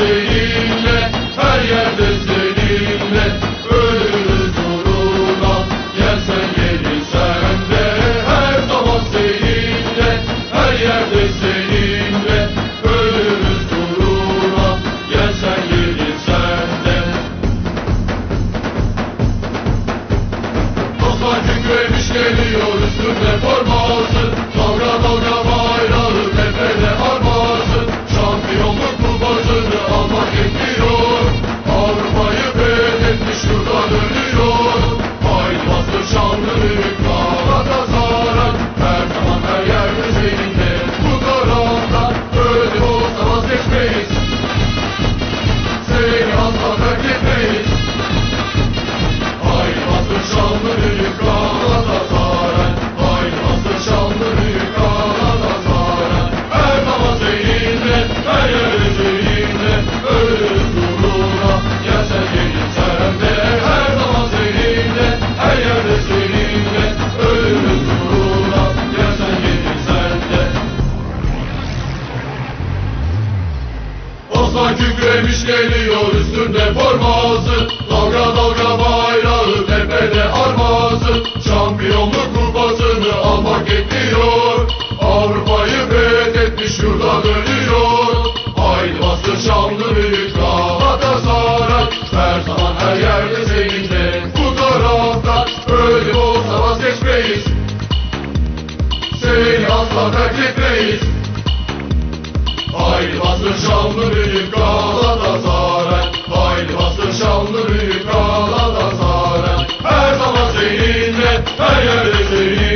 seninle, her yerde seninle Ölürüz uğruna, gel sen Her zaman seninle, her yerde seninle Ölürüz uğruna, gel sen gelirsen de. Dostlar geliyor. büyük Galatasaray Haydi asıl şanlı büyük Galatasaray Her zaman seninle her yer üzerinde Ölürüz gururla sen gelin sen de Her zaman seninle her yerde seninle Ölürüz gururla sen gelin sen de Aslan kükremiş geliyor üstünde forması Dalga dalga bayrağı tepede armağan arması Şampiyonluk kupasını almak bekliyor Avrupa'yı fethetmiş yurda dönüyor. Haydi bastır şanlı büyük Galatasaray. Her zaman her yerde seninle bu tarafta. Öyle olsa vazgeçmeyiz. Seni asla terk etmeyiz. Haydi bastır şanlı büyük Galatasaray. Haydi bastır şanlı büyük zaman seninle, her yerde seninle